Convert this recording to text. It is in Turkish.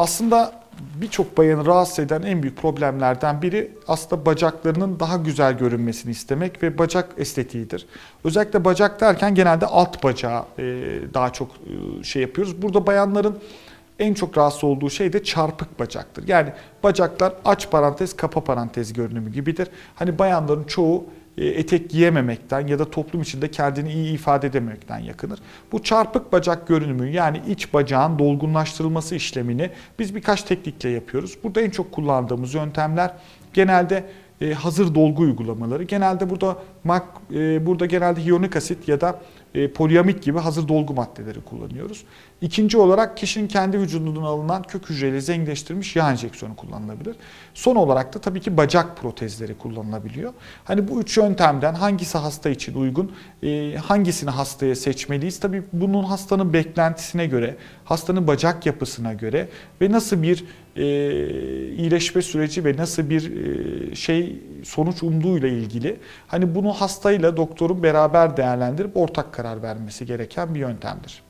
aslında birçok bayanı rahatsız eden en büyük problemlerden biri aslında bacaklarının daha güzel görünmesini istemek ve bacak estetiğidir. Özellikle bacak derken genelde alt bacağı e, daha çok e, şey yapıyoruz. Burada bayanların en çok rahatsız olduğu şey de çarpık bacaktır. Yani bacaklar aç parantez kapa parantez görünümü gibidir. Hani bayanların çoğu etek giyememekten ya da toplum içinde kendini iyi ifade edememekten yakınır. Bu çarpık bacak görünümü yani iç bacağın dolgunlaştırılması işlemini biz birkaç teknikle yapıyoruz. Burada en çok kullandığımız yöntemler genelde e, hazır dolgu uygulamaları. Genelde burada e, burada genelde hyaluronik asit ya da e, poliamit gibi hazır dolgu maddeleri kullanıyoruz. İkinci olarak kişinin kendi vücudundan alınan kök hücreleri zenginleştirilmiş yağ enjeksiyonu kullanılabilir. Son olarak da tabii ki bacak protezleri kullanılabiliyor. Hani bu üç yöntemden hangisi hasta için uygun, e, hangisini hastaya seçmeliyiz? Tabii bunun hastanın beklentisine göre, hastanın bacak yapısına göre ve nasıl bir e, iyileşme süreci ve nasıl bir e, şey sonuç umduğuyla ilgili. Hani bunu hastayla doktorun beraber değerlendirip ortak karar vermesi gereken bir yöntemdir.